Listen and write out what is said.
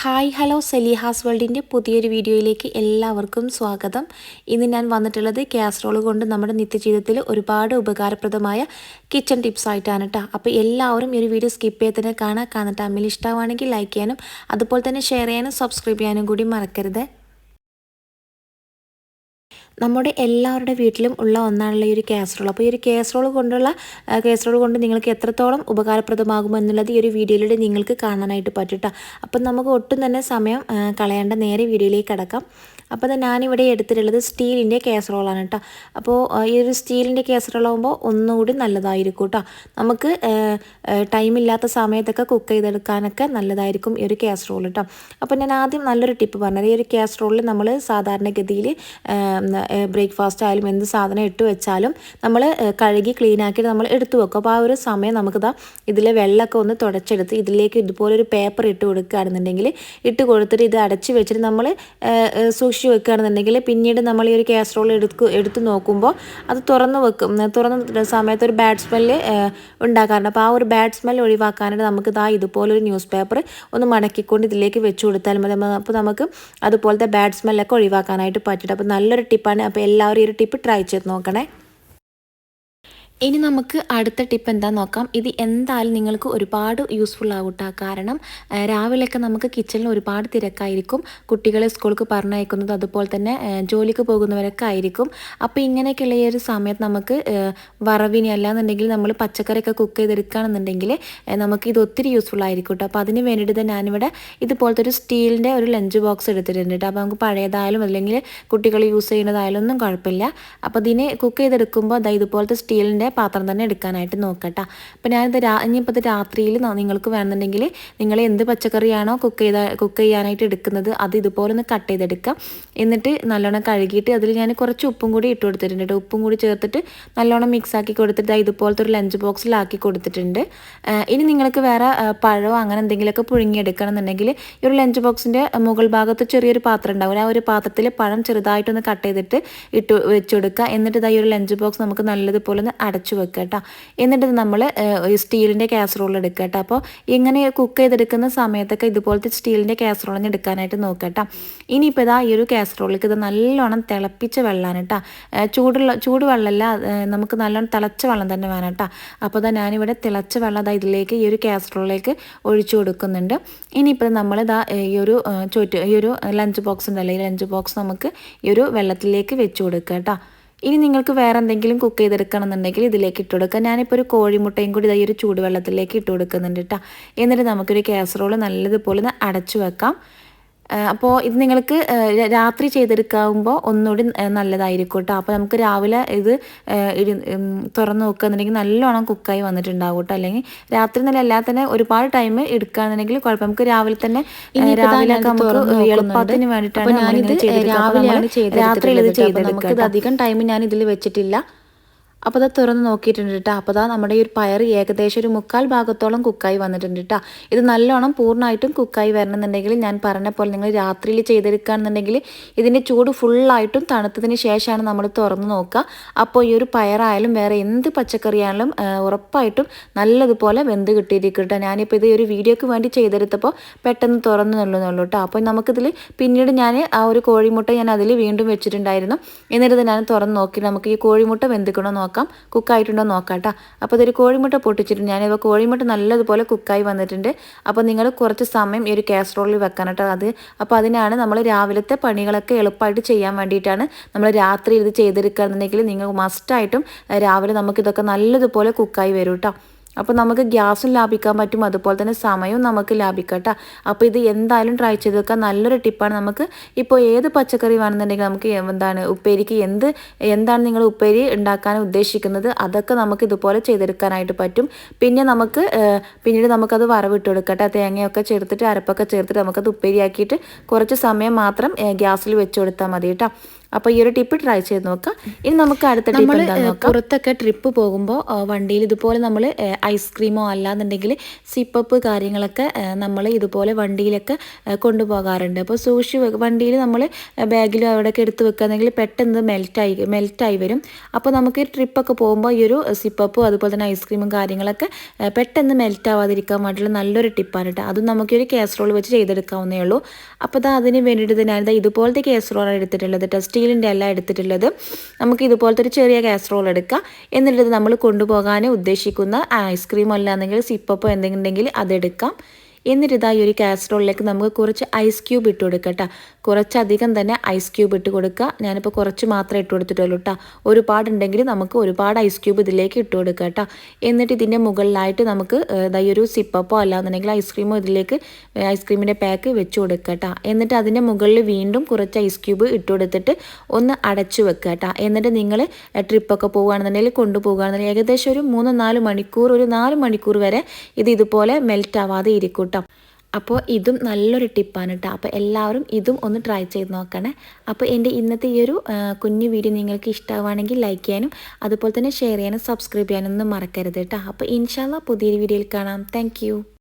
Hi hello സെലിഹാസ് വേൾഡിന്റെ പുതിയൊരു വീഡിയോയിലേക്ക് എല്ലാവർക്കും സ്വാഗതം. ഇന്ന് ഞാൻ വന്നിട്ടുള്ളത് കാസറോൾ കൊണ്ട് നമ്മുടെ നിത്യജീവിതത്തിൽ ഒരുപാട് ഉപകാരപ്രദമായ കിച്ചൺ ടിപ്സ് ആയിട്ടാണ് കേട്ടോ അപ്പോൾ എല്ലാവരും ഈ ഒരു വീഡിയോ സ്കിപ്പ് ചെയ്ത് തന്നെ കാണാൻ കാണുന്ന അമ്മയിൽ ഇഷ്ടമാണെങ്കിൽ ലൈക്ക് ചെയ്യാനും അതുപോലെ തന്നെ ഷെയർ ചെയ്യാനും സബ്സ്ക്രൈബ് ചെയ്യാനും കൂടി മറക്കരുത്. നമ്മുടെ എല്ലാവരുടെ വീട്ടിലും ഉള്ള ഒന്നാണല്ലോ ഈ ഒരു കാസറോൾ അപ്പോൾ ഈ ഒരു കാസറോൾ കൊണ്ടുള്ള കാസറോൾ കൊണ്ട് നിങ്ങൾക്ക് എത്രത്തോളം ഉപകാരപ്രദമാകുമെന്നുള്ളത് ഈ ഒരു വീഡിയോയിലൂടെ നിങ്ങൾക്ക് കാണാനായിട്ട് പറ്റും കേട്ടോ അപ്പം നമുക്ക് ഒട്ടും തന്നെ സമയം കളയേണ്ട നേരെ വീഡിയോയിലേക്ക് കിടക്കാം. അപ്പോൾ ഞാനിവിടെ എടുത്തിട്ടുള്ളത് സ്റ്റീലിന്റെ കേസറോളാണ് കേട്ടോ. അപ്പോൾ ഈ ഒരു സ്റ്റീലിന്റെ കേസറോളാകുമ്പോൾ ഒന്നുകൂടി നല്ലതായിരിക്കും കേട്ടോ. നമുക്ക് ടൈമില്ലാത്ത സമയത്തൊക്കെ കുക്ക് ചെയ്തെടുക്കാനൊക്കെ നല്ലതായിരിക്കും ഈ ഒരു കാസറോൾ കേട്ടോ. അപ്പോൾ ഞാൻ ആദ്യം നല്ലൊരു ടിപ്പ് പറഞ്ഞത് ഈ ഒരു കാസറോളിൽ നമ്മൾ സാധാരണഗതിയിൽ ബ്രേക്ക്ഫാസ്റ്റ് ആയാലും എന്ത് സാധനം ഇട്ട് വെച്ചാലും നമ്മൾ കഴുകി ക്ലീൻ ആക്കിയിട്ട് നമ്മൾ എടുത്തു വെക്കും. അപ്പോൾ ആ ഒരു സമയം നമുക്കിതാ ഇതിലെ വെള്ളമൊക്കെ ഒന്ന് തുടച്ചെടുത്ത് ഇതിലേക്ക് ഇതുപോലെ ഒരു പേപ്പർ ഇട്ട് കൊടുക്കുകയാണെന്നുണ്ടെങ്കിൽ ഇട്ട് കൊടുത്തിട്ട് ഇത് അടച്ച് വെച്ചിട്ട് നമ്മൾ സൂക്ഷിച്ച് വെക്കുകയാണെന്നുണ്ടെങ്കിൽ പിന്നീട് നമ്മൾ ഈ ഒരു കാസറോൾ എടുക്കുക എടുത്ത് നോക്കുമ്പോൾ അത് തുറന്ന് വെക്കും. തുറന്ന സമയത്ത് ഒരു ബാഡ് സ്മെല്ല് ഉണ്ടാക്കാറുണ്ട്. അപ്പോൾ ആ ഒരു ബാഡ് സ്മെൽ ഒഴിവാക്കാനായിട്ട് നമുക്ക് ഇതാ ഇതുപോലൊരു ന്യൂസ് പേപ്പർ ഒന്ന് മടക്കിക്കൊണ്ട് ഇതിലേക്ക് വെച്ച് കൊടുത്താൽ മതി. അപ്പോൾ നമുക്ക് അതുപോലത്തെ ബാഡ് സ്മെല്ലൊക്കെ ഒഴിവാക്കാനായിട്ട് പറ്റിയിട്ട് അപ്പോൾ നല്ലൊരു ടിപ്പാണ് അപ്പോൾ എല്ലാവരും ഈ ഒരു ടിപ്പ് ട്രൈ ചെയ്ത് നോക്കണേ. ഇനി നമുക്ക് അടുത്ത ടിപ്പ് എന്താ നോക്കാം. ഇത് എന്തായാലും നിങ്ങൾക്ക് ഒരുപാട് യൂസ്ഫുൾ ആവട്ടെ. കാരണം രാവിലെയൊക്കെ നമുക്ക് കിച്ചണിൽ ഒരുപാട് തിരക്കായിരിക്കും. കുട്ടികളെ സ്കൂൾക്ക് പറഞ്ഞയക്കുന്നത് അതുപോലെ തന്നെ ജോലിക്ക് പോകുന്നവരൊക്കെ ആയിരിക്കും. അപ്പോൾ ഇങ്ങനെയൊക്കെയുള്ള ഈ ഒരു സമയത്ത് നമുക്ക് വറവിനി അല്ലാന്നുണ്ടെങ്കിൽ നമ്മൾ പച്ചക്കറിയൊക്കെ കുക്ക് ചെയ്തെടുക്കുകയാണെന്നുണ്ടെങ്കിൽ നമുക്ക് ഇത് ഒത്തിരി യൂസ്ഫുൾ ആയിരിക്കും കേട്ടോ അപ്പോൾ അതിന് വേണ്ടിയിട്ട് ഞാനിവിടെ ഇതുപോലത്തെ ഒരു സ്റ്റീലിന്റെ ഒരു ലഞ്ച് ബോക്സ് എടുത്തിട്ടുണ്ട് കേട്ടോ അപ്പോൾ നമുക്ക് പഴയതായാലും അല്ലെങ്കിൽ കുട്ടികൾ യൂസ് ചെയ്യുന്നതായാലും ഒന്നും കുഴപ്പമില്ല. അപ്പോൾ ഇതിനെ കുക്ക് ചെയ്തെടുക്കുമ്പോൾ ഇതുപോലത്തെ സ്റ്റീലിന്റെ പാത്രം തന്നെ എടുക്കാനായിട്ട് നോക്കട്ടോ. അപ്പോൾ ഞാനിത് രാ ഇനിയിപ്പോൾ ഇത് രാത്രിയിൽ നിങ്ങൾക്ക് വേണമെന്നുണ്ടെങ്കിൽ നിങ്ങൾ എന്ത് പച്ചക്കറിയാണോ കുക്ക് ചെയ്ത കുക്ക് ചെയ്യാനായിട്ട് എടുക്കുന്നത് അത് ഇതുപോലെ ഒന്ന് കട്ട് ചെയ്തെടുക്കാം. എന്നിട്ട് നല്ലോണം കഴുകിയിട്ട് അതിൽ ഞാൻ കുറച്ച് ഉപ്പും കൂടി ഇട്ട് കൊടുത്തിട്ടുണ്ട് ഉപ്പും കൂടി ചേർത്തിട്ട് നല്ലോണം മിക്സ് ആക്കി കൊടുത്തിട്ട് ഇതുപോലത്തെ ഒരു ലഞ്ച് ബോക്സിലാക്കി കൊടുത്തിട്ടുണ്ട്. ഇനി നിങ്ങൾക്ക് വേറെ പഴമോ അങ്ങനെ എന്തെങ്കിലുമൊക്കെ പുഴുങ്ങിയെടുക്കണം എന്നുണ്ടെങ്കിൽ ഈ ഒരു ലഞ്ച് ബോക്സിന്റെ മുകൾ ഭാഗത്ത് ചെറിയൊരു പാത്രം ഉണ്ടാവും. ആ ഒരു പാത്രത്തിൽ പഴം ചെറുതായിട്ടൊന്ന് കട്ട് ചെയ്തിട്ട് ഇട്ട് വെച്ച് കൊടുക്കുക. എന്നിട്ട് ഇതായി ഒരു ലഞ്ച് ബോക്സ് നമുക്ക് നല്ലതുപോലെ ഒന്ന് അടച്ച് അടച്ചു വെക്കുക എന്നിട്ട് നമ്മൾ സ്റ്റീലിന്റെ കാസറോൾ എടുക്കുക അപ്പോൾ ഇങ്ങനെ കുക്ക് ചെയ്തെടുക്കുന്ന സമയത്തൊക്കെ ഇതുപോലത്തെ സ്റ്റീലിന്റെ കാസറോളിന് എടുക്കാനായിട്ട് നോക്കുക ഇനിയിപ്പോൾ ഇതാ ഈ ഒരു കാസറോളിലേക്ക് ഇത് നല്ലോണം തിളപ്പിച്ച വെള്ളമാണ് കേട്ടോ ചൂടുള്ള ചൂട് വെള്ളമല്ല നമുക്ക് നല്ലോണം തിളച്ച വെള്ളം തന്നെ വേണം കേട്ടോ അപ്പോൾ ഇതാ ഞാനിവിടെ തിളച്ച വെള്ളം അതാ ഇതിലേക്ക് ഈ ഒരു കാസറോളിലേക്ക് ഒഴിച്ചു കൊടുക്കുന്നുണ്ട്. ഇനിയിപ്പോൾ നമ്മൾ ഇതാ ഈ ഒരു ചോറ്റ് ഈ ഒരു ലഞ്ച് ബോക്സ് ഉണ്ടല്ലോ ഈ ലഞ്ച് ബോക്സ് നമുക്ക് ഈ ഒരു വെള്ളത്തിലേക്ക് വെച്ച് കൊടുക്കുക കേട്ടോ ഇനി നിങ്ങൾക്ക് വേറെ എന്തെങ്കിലും കുക്ക് ചെയ്തെടുക്കണം എന്നുണ്ടെങ്കിൽ ഇതിലേക്ക് ഇട്ട് കൊടുക്കുക. ഞാനിപ്പോൾ ഒരു കോഴിമുട്ടയും കൂടി ഈ ഒരു ചൂടുവെള്ളത്തിലേക്ക് ഇട്ട് കൊടുക്കുന്നുണ്ട് കേട്ടോ എന്നിട്ട് നമുക്കൊരു കാസറോൾ നല്ലതുപോലെ അടച്ചു വെക്കാം. അപ്പോൾ ഇത് നിങ്ങൾക്ക് രാത്രി ചെയ്തെടുക്കാവുമ്പോൾ ഒന്നുകൂടി നല്ലതായിരിക്കും കേട്ടോ അപ്പോൾ നമുക്ക് രാവിലെ ഇത് തുറന്ന് നോക്കുകയെന്നുണ്ടെങ്കിൽ നല്ലോണം കുക്കായി വന്നിട്ടുണ്ടാവും കേട്ടോ അല്ലെങ്കിൽ രാത്രി നല്ല അല്ലാതെ തന്നെ ഒരുപാട് ടൈം എടുക്കുകയാണെന്നുണ്ടെങ്കിൽ കുഴപ്പം. നമുക്ക് രാവിലെ തന്നെ രാവിലെ നമുക്ക് എളുപ്പത്തിന് വേണ്ടിയിട്ടാണ് രാവിലെ രാവിലെയാണ് രാത്രിയിൽ ഇത് ചെയ്തെടുക്കുക അധികം ടൈം ഞാൻ ഇതിൽ വെച്ചിട്ടില്ല. അപ്പോൾ അത് തുറന്ന് നോക്കിയിട്ടുണ്ട് കേട്ടോ അപ്പോൾ അതാ നമ്മുടെ ഈ ഒരു പയർ ഏകദേശം ഒരു മുക്കാൽ ഭാഗത്തോളം കുക്കായി വന്നിട്ടുണ്ട് കേട്ടോ ഇത് നല്ലോണം പൂർണമായിട്ടും കുക്കായി വരണമെന്നുണ്ടെങ്കിൽ ഞാൻ പറഞ്ഞ പോലെ നിങ്ങൾ രാത്രിയിൽ ചെയ്തെടുക്കുകയാണെന്നുണ്ടെങ്കിൽ ഇതിന്റെ ചൂട് ഫുള്ളായിട്ടും തണുത്തതിന് ശേഷമാണ് നമ്മൾ തുറന്ന് നോക്കുക. അപ്പോൾ ഈ ഒരു പയറായാലും വേറെ എന്ത് പച്ചക്കറിയായാലും ഉറപ്പായിട്ടും നല്ലതുപോലെ വെന്ത് കിട്ടിയിരിക്കും കേട്ടോ ഞാനിപ്പോൾ ഇത് ഒരു വീഡിയോക്ക് വേണ്ടി ചെയ്തെടുത്തപ്പോൾ പെട്ടെന്ന് തുറന്നു നിന്നുള്ളൂ കേട്ടോ അപ്പോൾ നമുക്കിതിൽ പിന്നീട് ഞാൻ ആ ഒരു കോഴിമുട്ട ഞാൻ അതിൽ വീണ്ടും വെച്ചിട്ടുണ്ടായിരുന്നു. എന്നിട്ട് ഞാൻ തുറന്ന് നോക്കി. നമുക്ക് ഈ കോഴിമുട്ട വെന്തിക്കണോ നോക്കാം. കുക്കായിട്ടുണ്ടോ നോക്കാം കേട്ടോ അപ്പോൾ ഇതൊരു കോഴിമുട്ട പൊട്ടിച്ചിട്ടുണ്ട്. ഞാനിപ്പോൾ കോഴിമുട്ട നല്ലതുപോലെ കുക്കായി വന്നിട്ടുണ്ട്. അപ്പോൾ നിങ്ങൾ കുറച്ച് സമയം ഈ ഒരു കാസറോളിൽ വെക്കാൻ കേട്ടോ അത്. അപ്പോൾ അതിനാണ് നമ്മൾ രാവിലത്തെ പണികളൊക്കെ എളുപ്പമായിട്ട് ചെയ്യാൻ വേണ്ടിയിട്ടാണ് നമ്മൾ രാത്രി ഇത് ചെയ്തെടുക്കുക എന്നുണ്ടെങ്കിൽ നിങ്ങൾ മസ്റ്റായിട്ടും രാവിലെ നമുക്കിതൊക്കെ നല്ലതുപോലെ കുക്കായി വരും കേട്ടോ അപ്പോൾ നമുക്ക് ഗ്യാസും ലാഭിക്കാൻ പറ്റും. അതുപോലെ തന്നെ സമയവും നമുക്ക് ലാഭിക്കാം കേട്ടോ. അപ്പോൾ ഇത് എന്തായാലും ട്രൈ ചെയ്ത് വെക്കാം നല്ലൊരു ടിപ്പാണ് നമുക്ക്. ഇപ്പോൾ ഏത് പച്ചക്കറി വേണമെന്നുണ്ടെങ്കിൽ നമുക്ക് എന്താണ് ഉപ്പേരിക്ക് എന്ത് എന്താണ് നിങ്ങൾ ഉപ്പേരി ഉണ്ടാക്കാൻ ഉദ്ദേശിക്കുന്നത്? അതൊക്കെ നമുക്ക് ഇതുപോലെ ചെയ്തെടുക്കാനായിട്ട് പറ്റും. പിന്നെ നമുക്ക് പിന്നീട് നമുക്കത് വറവിട്ട് കൊടുക്കട്ടെ തേങ്ങയൊക്കെ ചേർത്തിട്ട് അരപ്പൊക്കെ ചേർത്തിട്ട് നമുക്കത് ഉപ്പേരിയാക്കിയിട്ട് കുറച്ച് സമയം മാത്രം ഗ്യാസിൽ വെച്ച് കൊടുത്താൽ മതി കേട്ടോ. അപ്പോൾ ഈ ഒരു ടിപ്പ് ട്രൈ ചെയ്ത് നോക്കാം. ഇനി നമുക്ക് അടുത്ത ടിപ്പ് നമ്മൾ എന്താണെന്ന് നോക്കാം. പുറത്തൊക്കെ ട്രിപ്പ് പോകുമ്പോൾ വണ്ടിയിൽ ഇതുപോലെ നമ്മൾ ഐസ്ക്രീമോ അല്ലാന്നുണ്ടെങ്കിൽ സിപ്പപ്പ് കാര്യങ്ങളൊക്കെ നമ്മൾ ഇതുപോലെ വണ്ടിയിലൊക്കെ കൊണ്ടുപോകാറുണ്ട്. അപ്പോൾ സൂക്ഷിച്ച് വണ്ടിയിൽ നമ്മൾ ബാഗിലും അവിടെയൊക്കെ എടുത്ത് വെക്കുകയാണെങ്കിൽ പെട്ടെന്ന് മെൽറ്റായി മെൽറ്റായി വരും. അപ്പോൾ നമുക്ക് ഈ ട്രിപ്പൊക്കെ പോകുമ്പോൾ ഈ ഒരു സിപ്പപ്പും അതുപോലെ തന്നെ ഐസ്ക്രീമും കാര്യങ്ങളൊക്കെ പെട്ടെന്ന് മെൽറ്റ് ആവാതിരിക്കാൻ വേണ്ടിയിട്ടുള്ള നല്ലൊരു ടിപ്പാണ് കേട്ടോ അതും നമുക്ക് ഒരു കാസറോൾ വെച്ച് ചെയ്തെടുക്കാവുന്നേ ഉള്ളൂ. അപ്പോൾ അതിന് വേണ്ടിയിട്ട് ഞാനിതാ ഇതുപോലത്തെ കാസറോളാണ് എടുത്തിട്ടുള്ളത്. കേട്ടോ സ്റ്റീലിന്റെ അല്ല എടുത്തിട്ടുള്ളത്. നമുക്ക് ഇതുപോലത്തെ ഒരു ചെറിയ കാസറോൾ എടുക്കാം. എന്നിട്ട് നമ്മൾ കൊണ്ടുപോകാൻ ഉദ്ദേശിക്കുന്ന ഐസ്ക്രീം അല്ലാന്നെങ്കിൽ സിപ്പപ്പോ എന്തെങ്കിലും ഉണ്ടെങ്കിൽ അതെടുക്കാം എന്നിട്ട് ഈ ഒരു കാസറോളിലേക്ക് നമുക്ക് കുറച്ച് ഐസ് ക്യൂബ് ഇട്ട് കൊടുക്കുക കേട്ടോ കുറച്ചധികം തന്നെ ഐസ് ക്യൂബ് ഇട്ട് കൊടുക്കുക. ഞാനിപ്പോൾ കുറച്ച് മാത്രമേ ഇട്ട് കൊടുത്തിട്ടുള്ളൂ കേട്ടോ ഒരുപാടുണ്ടെങ്കിൽ നമുക്ക് ഒരുപാട് ഐസ് ക്യൂബ് ഇതിലേക്ക് ഇട്ട് കൊടുക്കുക കേട്ടോ എന്നിട്ട് ഇതിന്റെ മുകളിലായിട്ട് നമുക്ക് ഇതായി ഒരു സിപ്പപ്പോ അല്ലാന്നുണ്ടെങ്കിൽ ഐസ്ക്രീമോ ഇതിലേക്ക് ഐസ്ക്രീമിന്റെ പാക്ക് വെച്ച് കൊടുക്കുക കേട്ടോ എന്നിട്ട് അതിന്റെ മുകളിൽ വീണ്ടും കുറച്ച് ഐസ് ക്യൂബ് ഇട്ട് കൊടുത്തിട്ട് ഒന്ന് അടച്ചു വെക്കുക കേട്ടോ എന്നിട്ട് നിങ്ങൾ ട്രിപ്പൊക്കെ പോകുകയാണെന്നുണ്ടെങ്കിൽ കൊണ്ടുപോകുകയാണെന്നുണ്ടെങ്കിൽ ഏകദേശം ഒരു മൂന്ന് നാല് മണിക്കൂർ ഒരു നാല് മണിക്കൂർ വരെ ഇത് ഇതുപോലെ മെൽറ്റ് ആവാതെ ഇരിക്കും കേട്ടോ. അപ്പോൾ ഇതും നല്ലൊരു ടിപ്പാണ് കേട്ടോ. അപ്പോൾ എല്ലാവരും ഇതും ഒന്ന് ട്രൈ ചെയ്ത് നോക്കണേ. അപ്പോൾ എന്റെ ഇന്നത്തെ ഈ ഒരു കുഞ്ഞു വീഡിയോ നിങ്ങൾക്ക് ഇഷ്ടമാവുകയാണെങ്കിൽ ലൈക്ക് ചെയ്യാനും അതുപോലെ തന്നെ ഷെയർ ചെയ്യാനും സബ്സ്ക്രൈബ് ചെയ്യാനും ഒന്നും മറക്കരുത് കേട്ടോ. അപ്പോൾ ഇൻഷാല്ല പുതിയൊരു വീഡിയോയിൽ കാണാം. താങ്ക്